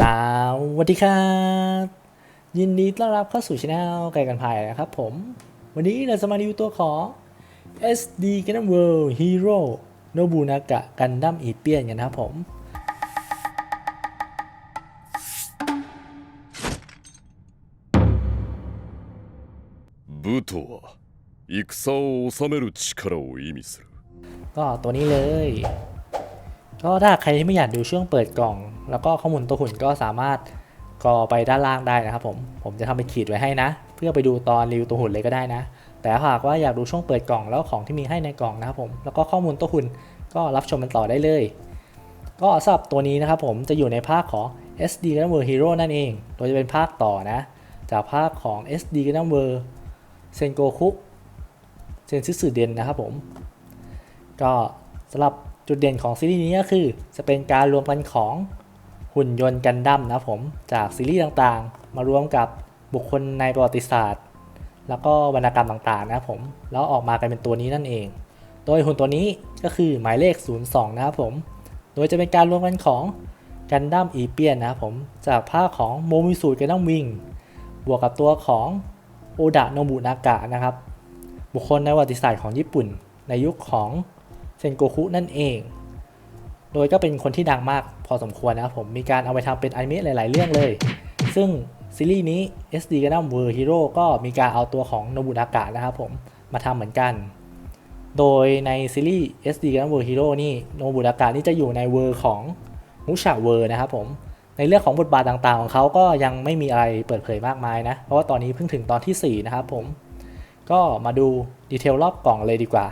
สวัสดีครับ ยินดีต้อนรับเข้าสู่ช anel ไก่กันพายนะครับผม วันนี้เราจะมารีวิวตัวของ SD Gundam World Hero Nobunaka Gundam e p i a n กันนะครับผม 武とは戦を治める力を意味する ก็ตัวนี้เลย ก็ถ้าใครที่ไม่อยากดูช่วงเปิดกล่อง แล้วก็ข้อมูลตัวหุ่นก็สามารถกรอไปด้านล่างได้นะครับผมผมจะทำเป็นขีดไว้ให้นะ เพื่อไปดูตอนรีวิวตัวหุ่นเลยก็ได้นะ แต่หากว่าอยากดูช่วงเปิดกล่องแล้วของที่มีให้ในกล่องนะครับผมแล้วก็ข้อมูลตัวหุ่นก็รับชมมันต่อได้เลย ก็สำหรับตัวนี้นะครับผมจะอยู่ในภาคของ SD Gundam World Hero นั่นเอง โดยจะเป็นภาคต่อนะ จากภาคของ SD Gundam World Sengoku เซนซิสึเดนนะครับผม ก็สำหรับ จุดเด่นของซีรีส์นี้ก็คือ จะเป็นการรวมกันของหุ่นยนต์กันดั้มนะผมจากซีรีส์ต่างๆ มารวมกับบุคคลในประวัติศาสตร์ แล้วก็วรรณกรรมต่างๆนะผมแล้วออกมากันเป็นตัวนี้นั่นเอง โดยหุ่นตัวนี้ก็คือหมายเลข 02 นะครับผม โดยจะเป็นการรวมกันของกันดั้มอีเปียนนะครับผมจากภาคของโมมิสูดกันดั้มวิงบวกกับตัวของโอดะโนบุนากะนะครับบุคคลในประวัติศาสตร์ของญี่ปุ่น ในยุคของ เซนโกคุนั่นเอง โดยก็เป็นคนที่ดังมากพอสมควรนะครับผมมีการเอาไปทำเป็นอนิเมะหลาย ๆ เรื่องเลย ซึ่งซีรีส์นี้ SD Gundam World Hero ก็มีการเอาตัวของโนบุนากะนะครับผมมาทำเหมือนกัน โดยในซีรีส์ SD Gundam World Hero นี่โนบุนากะนี่จะอยู่ในเวอร์ของมุชาเวอร์นะครับผมในเรื่องของบทบาทต่างๆ ของเขาก็ยังไม่มีอะไรเปิดเผยมากมายนะ เพราะว่าตอนนี้เพิ่งถึงตอนทีสี่4 นะครับผม ก็มาดูดีเทลรอบกล่องเลยดีกว่า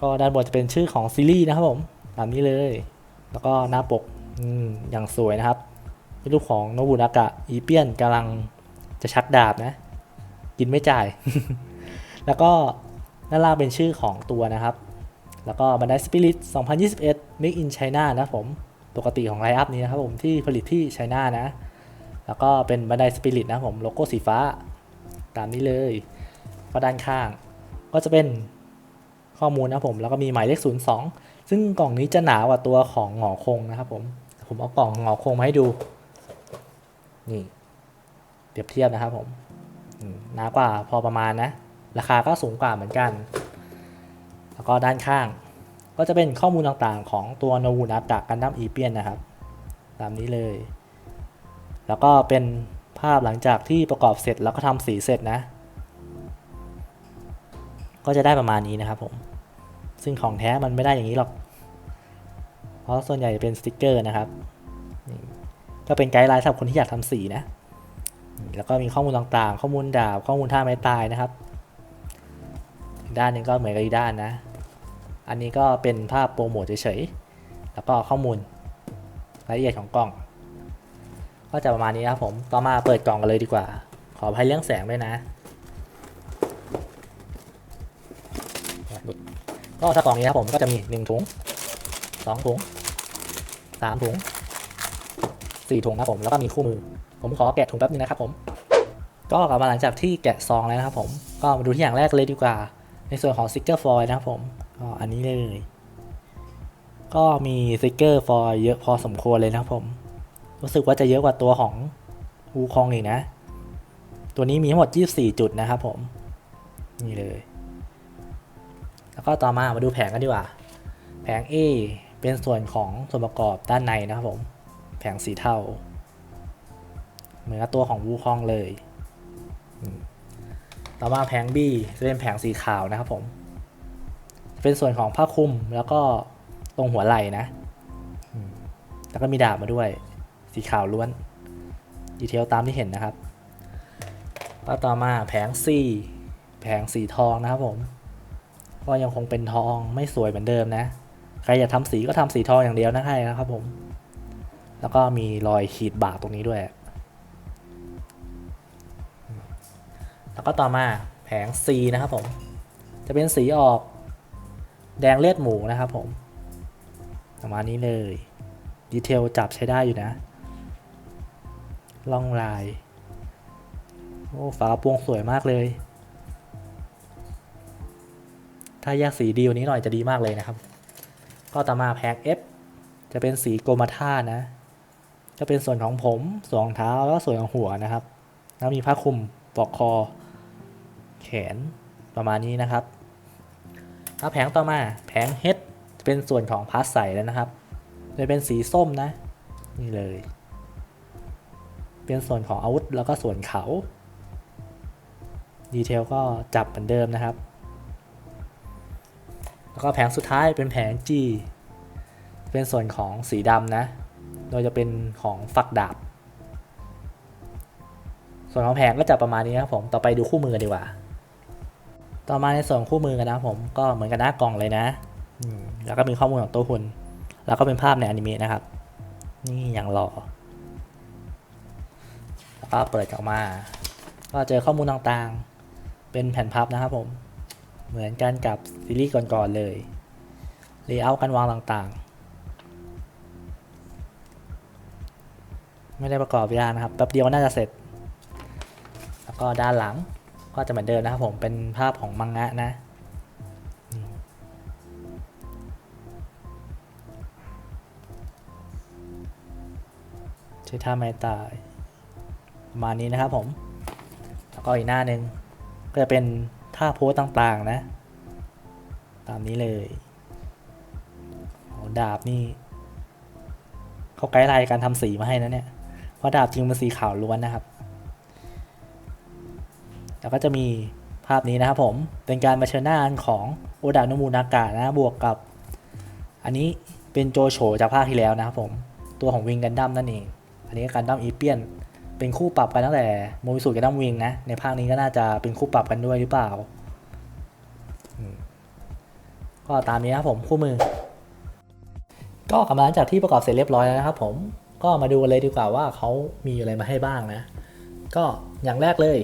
ก็ด้านบนจะเป็นชื่อของซีรีส์นะครับผมตามนี้เลย แล้วก็หน้าปกอืมอย่างสวยนะครับเป็นรูปของโนบุนากะอีเปียนกำลังจะชักดาบนะ กินไม่จ่าย แล้วก็ด้านล่างเป็นชื่อของตัวนะครับ แล้วก็บันไดสปิริต2021 Make in China นะผมปกติของไลน์อัพนี้นะครับผมที่ผลิตที่ไชน่านะ แล้วก็เป็นบันไดสปิริตนะผมโลโก้สีฟ้า ตามนี้เลยก็ด้านข้าง ก็จะเป็น ข้อมูลนะผมแล้วก็มีหมายเลข 02 ซึ่งกล่องนี้จะหนากว่าตัวของหงอคงนะครับผมผมเอากล่องหงอคงมาให้ดูนี่เปรียบเทียบนะครับผมหนากว่าพอประมาณนะ ราคาก็สูงกว่าเหมือนกัน แล้วก็ด้านข้าง ก็จะเป็นข้อมูลต่างๆ ของตัวโนวูนาตะกันดั้มอีเปียนนะครับ ตามนี้เลย แล้วก็เป็นภาพหลังจากที่ประกอบเสร็จแล้วก็ทำสีเสร็จนะ ก็จะได้ประมาณนี้นะครับผม ซึ่งของแท้มันไม่ได้อย่างนี้หรอก เพราะส่วนใหญ่เป็นสติกเกอร์นะครับ ก็เป็นไกด์ไลน์สำหรับคนที่อยากทำสีนะ แล้วก็มีข้อมูลต่างๆ ข้อมูลดาบ ข้อมูลท่าไม้ตายนะครับ ด้านนึ่งก็เหมือนกับอีกด้านนะ อันนี้ก็เป็นภาพโปรโมทเฉยๆ แล้วก็ข้อมูลรายละเอียดของกล่อง ก็จะประมาณนี้ครับผม ต่อมาเปิดกล่องกันเลยดีกว่า ขออภัยเรื่องแสงด้วยนะ ก็ถ้ากล่องนี้ครับผมก็จะมี1ถุง2ถุง3ถุง4ถุงนะครับผมแล้วก็มีคู่มือ ผมขอแกะถุงแป๊บนึงนะครับผม ก็กลับมาหลังจากที่แกะซองแล้วนะครับผมก็มาดูที่อย่างแรกเลยดีกว่า ในส่วนของสติกเกอร์ฟอยล์นะครับผมก็อันนี้เลยก็มีสติกเกอร์ฟอยล์เยอะพอสมควรเลยนะครับผม รู้สึกว่าจะเยอะกว่าตัวของอูคองอีกนะ ตัวนี้มีทั้งหมด 24 จุดนะครับผม นี่เลย แล้วก็ต่อมามาดูแผงกันดีกว่า แผง A เป็นส่วนของส่วนประกอบด้านในนะครับผม แผงสีเทาเหมือนกับตัวของวูคองเลย ต่อมาแผง B จะเป็นแผงสีขาวนะครับผม เป็นส่วนของผ้าคลุมแล้วก็ตรงหัวไหล่นะแล้วก็มีดาบมาด้วย สีขาวล้วน ดีเทลตามที่เห็นนะครับแล้วต่อมาแผง C แผงสีทองนะครับผม ก็ยังคงเป็นทองไม่สวยเหมือนเดิมนะ ใครอยากทำสีก็ทำสีทองอย่างเดียวนะใครนะครับผม แล้วก็มีรอยขีดบากตรงนี้ด้วย แล้วก็ต่อมาแผง C นะครับผม จะเป็นสีออกแดงเลือดหมูนะครับผม ประมาณนี้เลย ดีเทลจับใช้ได้อยู่นะ ล่องลาย โอ้ ฝากระโปรงสวยมากเลย ถ้าแยกสีดีกว่านี้หน่อยจะดีมากเลยนะครับ ก็ต่อมาแผง F จะเป็นสีโกมาท่านะก็เป็นส่วนของผมส่วนของเท้าแล้วก็ส่วนของหัวนะครับ แล้วมีผ้าคลุมปลอกคอ แขนประมาณนี้นะครับแล้วแผงต่อมาแผงเฮดเป็นส่วนของพาร์ทใส่แล้วนะครับ จะเป็นสีส้มนะ นี่เลย เป็นส่วนของอาวุธแล้วก็ส่วนเขาดีเทลก็จับเหมือนเดิมนะครับ แล้วก็แผงสุดท้ายเป็นแผง G เป็นส่วนของสีดำนะ โดยจะเป็นของฝักดาบ ส่วนของแผงก็จะประมาณนี้ครับผม ต่อไปดูคู่มือดีกว่า ต่อมาในส่วนคู่มือกันนะผม ก็เหมือนกันหน้ากล่องเลยนะ แล้วก็มีข้อมูลของตัวหุ่น แล้วก็เป็นภาพในอนิเมะนะครับ นี่อย่างหล่อ แล้วก็เปิดออกมา ก็เจอข้อมูลต่างๆ เป็นแผ่นพับนะครับผม เหมือนกันกับซีรีส์ก่อนๆเลยเลเยอร์การวางต่างๆ ไม่ได้ประกอบยานะครับ แป๊บเดียวน่าจะเสร็จ แล้วก็ด้านหลังก็จะเหมือนเดิมนะครับผม เป็นภาพของมังงะนะใช้ท่าไม้ตาย ประมาณนี้นะครับผม แล้วก็อีกหน้าหนึ่งก็จะเป็น ท่าโพสต่างๆนะ ตามนี้เลยดาบนี่เขาไกด์ไลน์การทำสีมาให้นะเนี่ย เพราะดาบจริงมันสีขาวล้วนนะครับ แล้วก็จะมีภาพนี้นะครับผม เป็นการมาเชิญหน้าของโอดาโนมูนากะนะ บวกกับ อันนี้เป็นโจโฉจากภาคที่แล้วนะครับผม ตัวของวิงกันดั้มนั่นเอง อันนี้กันดั้มอีเปียน เป็นคู่ปรับกันตั้งแต่โมบิสูกันดั้มวิงนะ ในภาคนี้ก็น่าจะเป็นคู่ปรับกันด้วยหรือเปล่า ก็ตามนี้นะครับผมคู่มือ ก็กำลังจากที่ประกอบเสร็จเรียบร้อยแล้วนะครับผมก็มาดูกันเลยดีกว่าว่าเขามีอะไรมาให้บ้างนะ ก็อย่างแรกเลย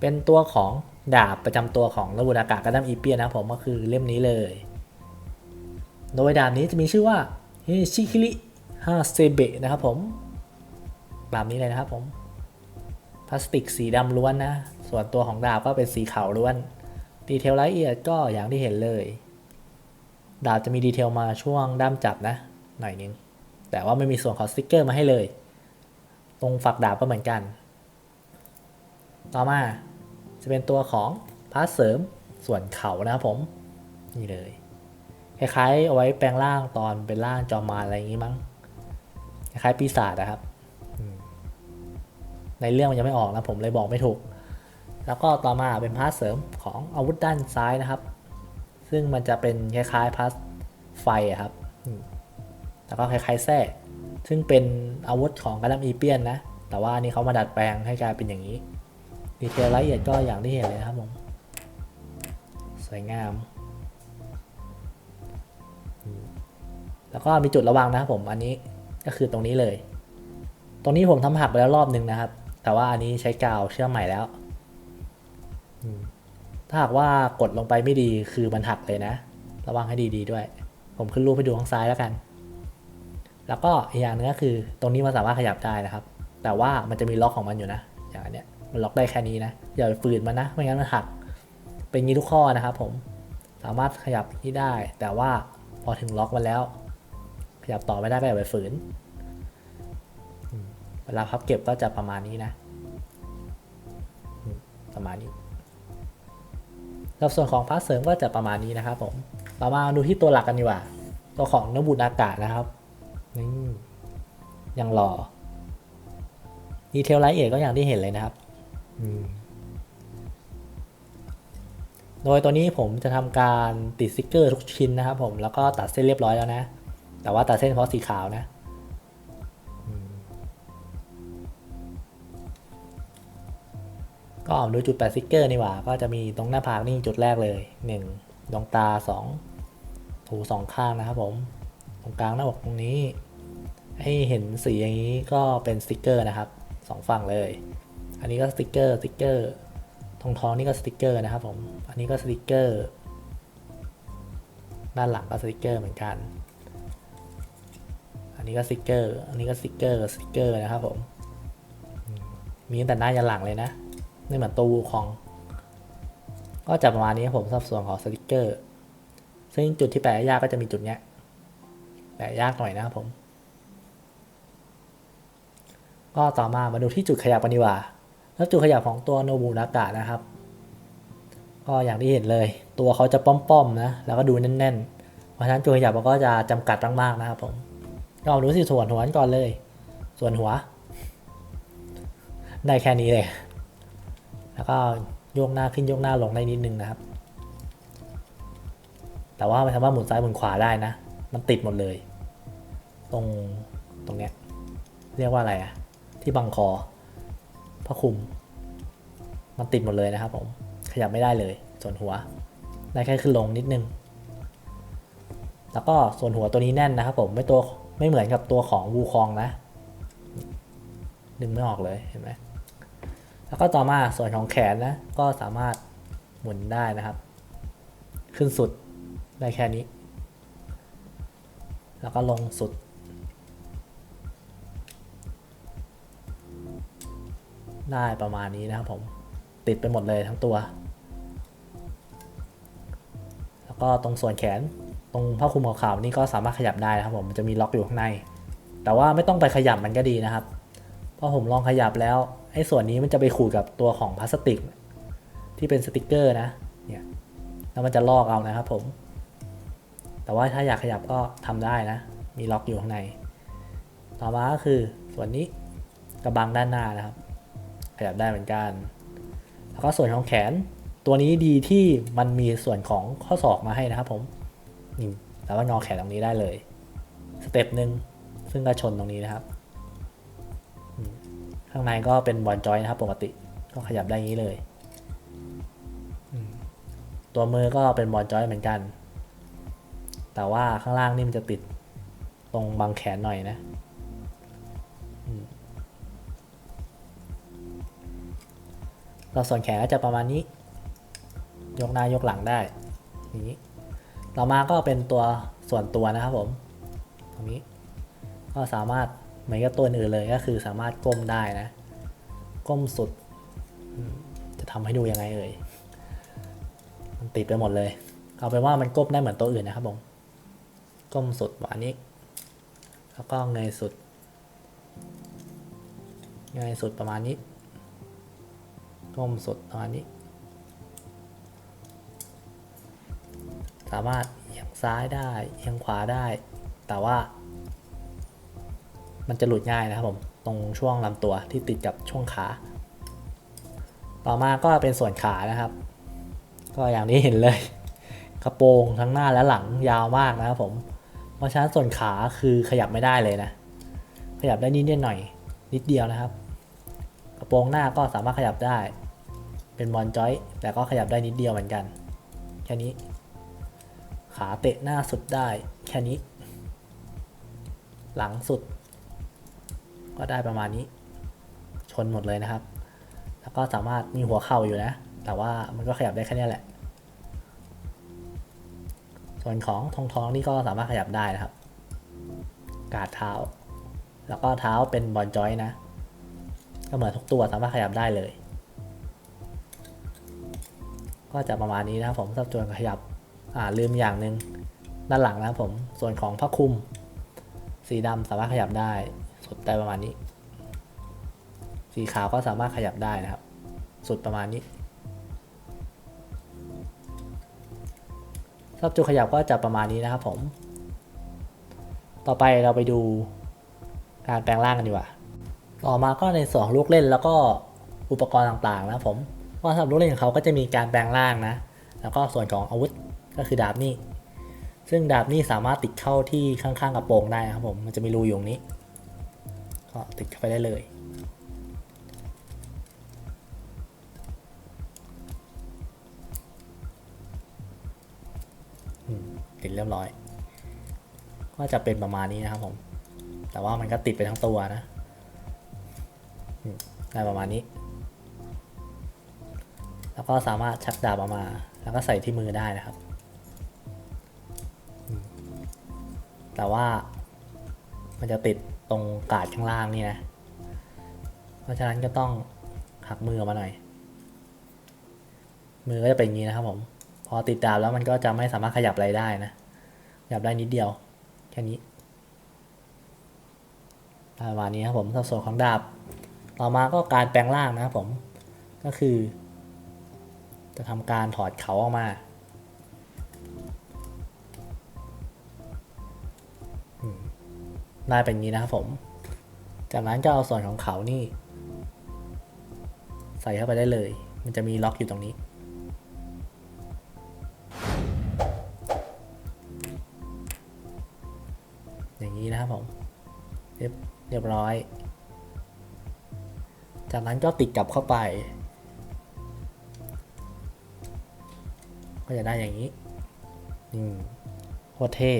เป็นตัวของดาบประจำตัวของระบุอากาศกันดั้มอีเปียนะผมก็คือเล่มนี้เลย โดยดาบนี้จะมีชื่อว่าฮิชิคิริฮาเซเบะนะครับผม แบบนี้เลยนะครับผมพลาสติกสีดำล้วนนะ ส่วนตัวของดาบก็เป็นสีขาวล้วน ดีเทลละเอียดก็อย่างที่เห็นเลย ดาบจะมีดีเทลมาช่วงด้ามจับนะ หน่อยนึง แต่ว่าไม่มีส่วนของสติกเกอร์มาให้เลย ตรงฝักดาบก็เหมือนกัน ต่อมาจะเป็นตัวของพาร์ทเสริมส่วนเขานะครับผม นี่เลยคล้ายๆเอาไว้แปลงร่างตอนเป็นร่างจอมมารอะไรอย่างงี้มั้งคล้ายปีศาจนะครับ ในเรื่องมันยังไม่ออกนะผมเลยบอกไม่ถูก แล้วก็ต่อมาเป็นพาร์ทเสริมของอาวุธด้านซ้ายนะครับ ซึ่งมันจะเป็นคล้ายๆพาร์ทไฟครับแล้วก็คล้ายๆแส้ซึ่งเป็นอาวุธของกระดัมอีเปียนนะ แต่ว่านนี้เขามาดัดแปลงให้กลายเป็นอย่างนี้ ดีเทลละเอียดก็อย่างที่เห็นเลยนะครับผม สวยงาม แล้วก็มีจุดระวังนะครับผม อันนี้ก็คือตรงนี้เลย ตรงนี้ผมทำหักไปแล้วรอบหนึ่งนะครับ แต่ว่าอันนี้ใช้กาวเชื่อมใหม่แล้ว ถ้าหากว่ากดลงไปไม่ดีคือมันหักเลยนะ ระวังให้ดีๆด้วย ผมขึ้นรูปให้ดูข้างซ้ายแล้วกัน แล้วก็อีกอย่างหนึงก็คือ ตรงนี้มันสามารถขยับได้นะครับ แต่ว่ามันจะมีล็อกของมันอยู่นะ อย่างอันเนี้ยมันล็อกได้แค่นี้นะ อย่าไปฝืนมันนะ ไม่งั้นมันหัก เป็นงี้ทุกข้อนะครับผม สามารถขยับที่ได้ แต่ว่าพอถึงล็อกมันแล้ว ขยับต่อไม่ได้ก็อย่าไปฝืน เวลาพับเก็บก็จะประมาณนี้นะ ประมาณนี้แล้วส่วนของพาร์ทเสริมก็จะประมาณนี้นะครับผมเรามาดูที่ตัวหลักกันดีกว่า ตัวของนบุตอากาศนะครับนี่ยังหล่อดีเทลรายละเอียดก็อย่างที่เห็นเลยนะครับโดยตัวนี้ผมจะทำการติดสติกเกอร์ทุกชิ้นนะครับผมแล้วก็ตัดเส้นเรียบร้อยแล้วนะ แต่ว่าตัดเส้นเฉพาะสีขาวนะ ก็ดูจุดแปะสติกเกอร์นี่หว่า ก็จะมีตรงหน้าผากนี่จุดแรกเลยหนึ่งดวงตาสองถูสองข้างนะครับผม ตรงกลางหน้าอกตรงนี้ ให้เห็นสีอย่างนี้ก็เป็นสติกเกอร์นะครับสองฝั่งเลย อันนี้ก็สติกเกอร์สติกเกอร์ทองทองนี่ก็สติกเกอร์นะครับผม อันนี้ก็สติกเกอร์ ด้านหลังก็สติกเกอร์เหมือนกัน อันนี้ก็สติกเกอร์ อันนี้ก็สติกเกอร์ สติกเกอร์นะครับผมมมีตั้งแต่หน้ายันหลังเลยนะ นี่เหมือนตัววูคอง ก็จะประมาณนี้ผมสับส่วนของสติกเกอร์ ซึ่งจุดที่แปะยากก็จะมีจุดเนี้ย แปะยากหน่อยนะครับผม ก็ต่อมามาดูที่จุดขยับกันดีกว่า แล้วจุดขยับของตัวโนบุนากะนะครับ ก็อย่างที่เห็นเลย ตัวเขาจะป้อมๆนะ แล้วก็ดูแน่นๆ เพราะฉะนั้นจุดขยับมันก็จะจำกัดมากๆนะครับผมก็เอาดูสิส่วนหัวก่อนเลย ส่วนหัว ได้แค่นี้เลย แล้วก็โยกหน้าขึ้นโยกหน้าลงได้นิดนึงนะครับ แต่ว่าไม่สามารถหมุนซ้ายหมุนขวาได้นะ มันติดหมดเลย ตรงตรงเนี้ยเรียกว่าอะไรอะที่บังคอพระคุม มันติดหมดเลยนะครับผม ขยับไม่ได้เลย ส่วนหัว ได้แค่ขึ้นลงนิดนึง แล้วก็ส่วนหัวตัวนี้แน่นนะครับผม ไม่ตัวไม่เหมือนกับตัวของวูคองนะ ดึงไม่ออกเลยเห็นไหม แล้วก็ต่อมาส่วนของแขนนะก็สามารถหมุนได้นะครับ ขึ้นสุดได้แค่นี้ แล้วก็ลงสุด ได้ประมาณนี้นะครับผมติดไปหมดเลยทั้งตัว แล้วก็ตรงส่วนแขนตรงผ้าคลุมขาวๆนี่ก็สามารถขยับได้นะครับผมมันจะมีล็อกอยู่ข้างใน แต่ว่าไม่ต้องไปขยับมันก็ดีนะครับเพราะผมลองขยับแล้ว ไอ้ส่วนนี้มันจะไปขูดกับตัวของพลาสติก ที่เป็นสติกเกอร์นะเนี่ยแล้วมันจะลอกเอานะครับผม แต่ว่าถ้าอยากขยับก็ทำได้นะ มีล็อกอยู่ข้างใน ต่อมาก็คือส่วนนี้กระบังด้านหน้านะครับ ขยับได้เหมือนกัน แล้วก็ส่วนของแขนตัวนี้ดีที่มันมีส่วนของข้อศอกมาให้นะครับผมนี่แล้วก็งอแขนตรงนี้ได้เลย สเต็ปหนึ่งซึ่งก็ชนตรงนี้นะครับ ข้างในก็เป็นบอลจอยนะครับปกติก็ขยับได้งนี้เลย ตัวมือก็เป็นบอลจอยเหมือนกัน แต่ว่าข้างล่างนี่มันจะติดตรงบังแขนหน่อยนะเราส่วนแขนก็จะประมาณนี้ ยกหน้ายกหลังได้นี้ต่อมาก็เป็นตัวส่วนตัวนะครับผม ตรงนี้ ก็สามารถ เหมือนกับตัวอื่นเลยก็คือสามารถก้มได้นะ ก้มสุด จะทำให้ดูยังไงเอ่ย มันติดไปหมดเลย เอาเป็นว่ามันก้มได้เหมือนตัวอื่นนะครับผมก้มสุดประมาณนี้ แล้วก็เงยสุด เงยสุดประมาณนี้ ก้มสุดประมาณนี้ สามารถเอียงซ้ายได้เอียงขวาได้ แต่ว่า มันจะหลุดง่ายนะครับผม ตรงช่วงลำตัวที่ติดกับช่วงขา ต่อมาก็เป็นส่วนขานะครับ ก็อย่างที่เห็นเลย กระโปรงทั้งหน้าและหลังยาวมากนะครับผม เพราะฉะนั้นส่วนขาคือขยับไม่ได้เลยนะ ขยับได้นิดหน่อย นิดเดียวนะครับ กระโปรงหน้าก็สามารถขยับได้ เป็นบอลจอยแต่ก็ขยับได้นิดเดียวเหมือนกัน แค่นี้ ขาเตะหน้าสุดได้ แค่นี้ หลังสุด ก็ได้ประมาณนี้ ชนหมดเลยนะครับ แล้วก็สามารถมีหัวเข่าอยู่นะ แต่ว่ามันก็ขยับได้แค่นี้แหละ ส่วนของทองทองนี่ก็สามารถขยับได้นะครับ กาดเท้า แล้วก็เท้าเป็นบอลจอยนะ ก็เหมือนทุกตัวสามารถขยับได้เลย ก็จะประมาณนี้นะครับผมสับตัวขยับ อ่าลืมอย่างหนึ่งด้านหลังนะครับผม ส่วนของผ้าคลุม สีดำสามารถขยับได้ สุดได้ประมาณนี้ สีขาวก็สามารถขยับได้นะครับ สุดประมาณนี้รับจุดขยับก็จะประมาณนี้นะครับผม ต่อไปเราไปดูการแปลงร่างกันดีกว่า ต่อมาก็ในส่วนของลูกเล่นแล้วก็อุปกรณ์ต่างๆนะครับผมว่าสำหรับลูกเล่นของเขาก็จะมีการแปลงร่างนะ แล้วก็ส่วนของอาวุธก็คือดาบนี่ ซึ่งดาบนี่สามารถติดเข้าที่ข้างๆกระโปรงได้นะครับผม มันจะมีรูอยู่ตรงนี้ ก็ติดเข้าไปได้เลยติดเรียบร้อย ก็จะเป็นประมาณนี้นะครับผม แต่ว่ามันก็ติดไปทั้งตัวนะอืมได้ประมาณนี้ แล้วก็สามารถชักดาบออกมา แล้วก็ใส่ที่มือได้นะครับ แต่ว่ามันจะติด ตรงกาดข้างล่างนี่นะ เพราะฉะนั้นก็ต้องหักมือออกมาหน่อย มือก็จะเป็นอย่างนี้นะครับผม พอติดดาบแล้วมันก็จะไม่สามารถขยับอะไรได้นะ ขยับได้นิดเดียว แค่นี้ประมาณนี้ครับผมสัดส่วนของดาบ ต่อมาก็การแปลงร่างนะครับผม ก็คือ จะทำการถอดเขาออกมา ได้เป็นนี้นะครับผม จากนั้นก็เอาส่วนของเขานี่ ใส่เข้าไปได้เลย มันจะมีล็อกอยู่ตรงนี้ อย่างนี้นะครับผมเรียบเรียบร้อย จากนั้นก็ติดกลับเข้าไป ก็จะได้อย่างนี้ อืมโคตรเท่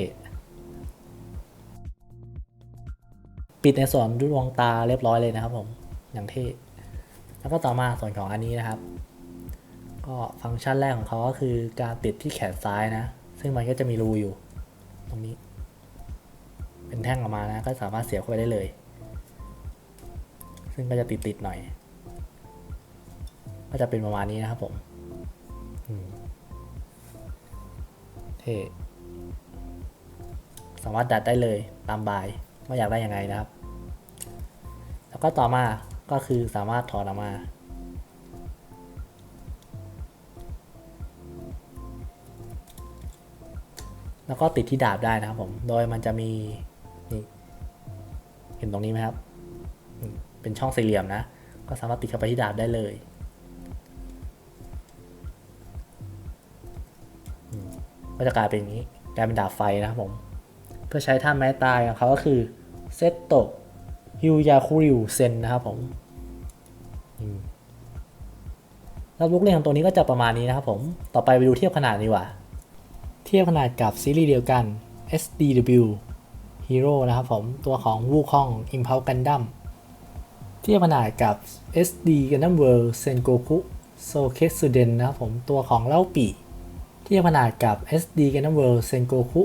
ปิดในส่วนดวงตาเรียบร้อยเลยนะครับผมอย่างเท่แล้วก็ต่อมาส่วนของอันนี้นะครับ ก็ฟังก์ชันแรกของเขาก็คือการติดที่แขนซ้ายนะ ซึ่งมันก็จะมีรูอยู่ ตรงนี้ เป็นแท่งออกมานะ ก็สามารถเสียบเข้าไปได้เลย ซึ่งก็จะติดติดๆหน่อย ก็จะเป็นประมาณนี้นะครับผมอืมเท่สามารถดัดได้เลยตามบาย ว่าอยากได้ยังไงนะครับ แล้วก็ต่อมาก็คือสามารถถอดออกมา แล้วก็ติดที่ดาบได้นะครับผม โดยมันจะมีนี่เห็นตรงนี้ไหมครับ เป็นช่องสี่เหลี่ยมนะ ก็สามารถติดเข้าไปที่ดาบได้เลยก็จะกลายเป็นอย่างนี้กลายเป็นดาบไฟนะครับผม พื่อใช้ท่าไม้ตายของเขาก็คือเซตโตฮิวยาคุริวเซนนะครับผมอืมแล้วลูกเล่นของตัวนี้ก็จะประมาณนี้นะครับผม ต่อไปไปดูเทียบขนาดดีกว่า เทียบขนาดกับซีรีส์เดียวกัน SDW Hero นะครับผม ตัวของ Wukong Impulse Gundam เทียบขนาดกับ SD Gundam World Sengoku Soketsuden นะครับผม ตัวของเล่าปีเทียบขนาดกับ SD Gundam World Sengoku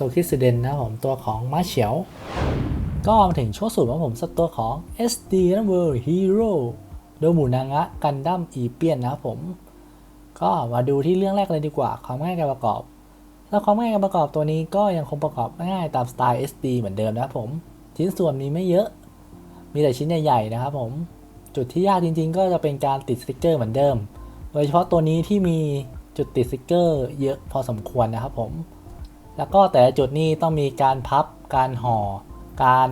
Soketsuden นะผมตัวของมาเฉียว ก็มาถึงช่วงสุดของผมสักตัวของ SD Gundam World Hero โดมูนางะกันดั้มอีเปียนนะผม ก็มาดูที่เรื่องแรกเลยดีกว่า ความง่ายการประกอบ แล้วความง่ายการประกอบตัวนี้ก็ยังคงประกอบง่ายตามสไตล์ SD เหมือนเดิมนะผม ชิ้นส่วนมีไม่เยอะ มีแต่ชิ้นใหญ่ๆนะครับผม จุดที่ยากจริงๆ ก็จะเป็นการติดสติกเกอร์เหมือนเดิม โดยเฉพาะตัวนี้ที่มีจุดติดสติกเกอร์เยอะพอสมควรนะครับผม แล้วก็แต่จุดนี้ต้องมีการพับ การห่อ การ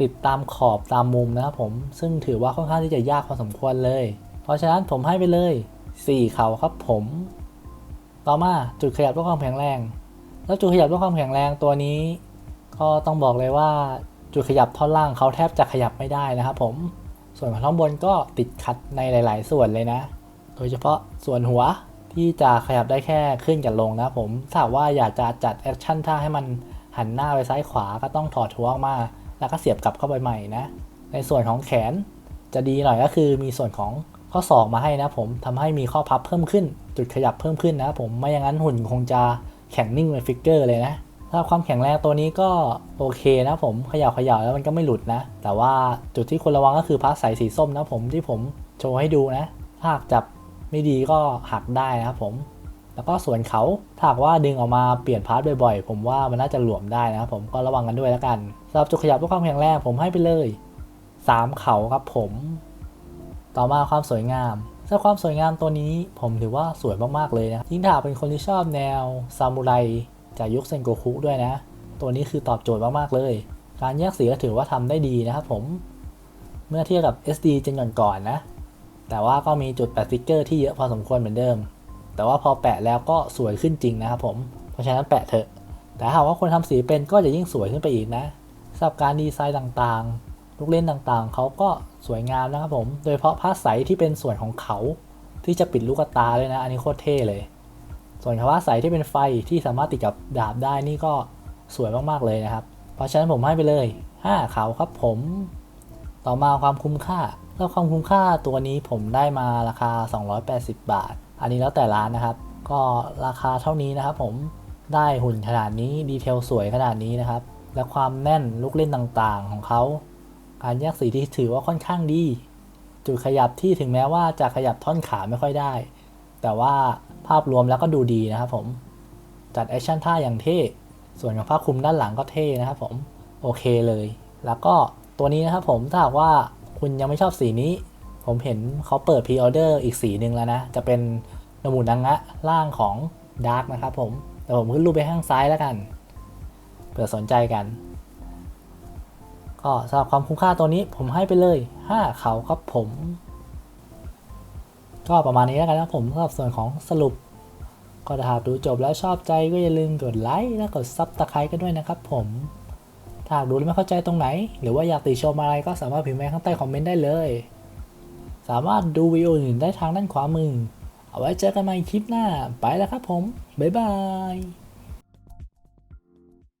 ติดตามขอบตามมุมนะครับผม ซึ่งถือว่าค่อนข้างที่จะยากพอสมควรเลย เพราะฉะนั้นผมให้ไปเลย 4 เขาครับผม ต่อมาจุดขยับด้วยความแข็งแรง แล้วจุดขยับด้วยความแข็งแรงตัวนี้ ก็ต้องบอกเลยว่าจุดขยับท่อนล่างเขาแทบจะขยับไม่ได้นะครับผม ส่วนของท่อนบนก็ติดขัดในหลาย ๆ ส่วนเลยนะ โดยเฉพาะส่วนหัว ที่จะขยับได้แค่ขึ้นกับลงนะผมถ้าว่าอยากจะจัดแอคชั่นท่าให้มันหันหน้าไปซ้ายขวาก็ต้องถอดหัวออกมา แล้วก็เสียบกลับเข้าไปใหม่นะ ในส่วนของแขนจะดีหน่อยก็คือมีส่วนของข้อศอกมาให้นะผมทำให้มีข้อพับเพิ่มขึ้น จุดขยับเพิ่มขึ้นนะผมไม่อย่างนั้นหุ่นคงจะแข็งนิ่งเป็นฟิกเกอร์เลยนะถ้าความแข็งแรงตัวนี้ก็โอเคนะผมขย่าเขย่าแล้วมันก็ไม่หลุดนะ แต่ว่าจุดที่ควรระวังก็คือพาร์ทสายสีส้มนะผมที่ผมโชว์ให้ดูนะหากจับ ไม่ดีก็หักได้นะครับผม แล้วก็ส่วนเขาถ้าหากว่าดึงออกมาเปลี่ยนพาร์ทบ่อยๆ ผมว่ามันน่าจะหลวมได้นะครับผมก็ระวังกันด้วยแล้วกันสำหรับจุดขยับด้วยความแข็งแรงผมให้ไปเลย 3 เขาครับผม ต่อมาความสวยงามสำหรับความสวยงามตัวนี้ผมถือว่าสวยมากๆเลยนะยิ่งถ้าเป็นคนที่ชอบแนวซามูไรจากยุคเซนโกคุด้วยนะ ตัวนี้คือตอบโจทย์มากๆเลย การแยกสีก็ถือว่าทำได้ดีนะครับผม เมื่อเทียบกับ SD เจนก่อนๆนะ แต่ว่าก็มีจุดแปะสติ๊กเกอร์ที่เยอะพอสมควรเหมือนเดิม แต่ว่าพอแปะแล้วก็สวยขึ้นจริงนะครับผม เพราะฉะนั้นแปะเถอะ แต่หากว่าคนทำสีเป็นก็จะยิ่งสวยขึ้นไปอีกนะสำหรับการดีไซน์ต่างๆ ลูกเล่นต่างๆ เขาก็สวยงามนะครับผม โดยเฉพาะผ้าใสที่เป็นส่วนของเขาที่จะปิดลูกตาเลยนะ อันนี้โคตรเท่เลย ส่วนผ้าใสที่เป็นไฟที่สามารถติดกับดาบได้นี่ก็สวยมากๆเลยนะครับ เพราะฉะนั้นผมให้ไปเลย 5 เขาครับผม ต่อมาความคุ้มค่า แล้วความคุ้มค่าตัวนี้ผมได้มาราคา 280 บาท อันนี้แล้วแต่ร้านนะครับ ก็ราคาเท่านี้นะครับผมได้หุ่นขนาดนี้ดีเทลสวยขนาดนี้นะครับ และความแน่นลูกเล่นต่างๆของเขาการแยกสีที่ถือว่าค่อนข้างดี จุดขยับที่ถึงแม้ว่าจะขยับท่อนขาไม่ค่อยได้ แต่ว่าภาพรวมแล้วก็ดูดีนะครับผมจัดแอคชั่นท่าอย่างเท่ส่วนของผ้าคลุมด้านหลังก็เท่นะครับผมโอเคเลย แล้วก็ตัวนี้นะครับผมถ้าหากว่า คุณยังไม่ชอบสีนี้ ผมเห็นเขาเปิดพรีออเดอร์อีกสีหนึ่งแล้วนะ จะเป็นนมูนังะร่างของดาร์กนะครับผม แต่ผมขึ้นรูปไปข้างซ้ายแล้วกัน เผื่อสนใจกัน ก็สำหรับความคุ้มค่าตัวนี้ผมให้ไปเลย 5 เขาครับผม ก็ประมาณนี้แล้วกันนะครับผมสำหรับส่วนของสรุปก็ถ้าหากดูจบแล้วชอบใจก็อย่าลืมกดไลค์และกดซับสไครต์กันด้วยนะครับผม ถ้าหากดูแล้วไม่เข้าใจตรงไหน หรือว่าอยากติชมอะไรก็สามารถพิมพ์ไว้ข้างใต้คอมเมนต์ได้เลย สามารถดูวิดีโออื่นได้ทางด้านขวามือ เอาไว้เจอกันใหม่คลิปหน้า ไปแล้วครับผม บ๊ายบาย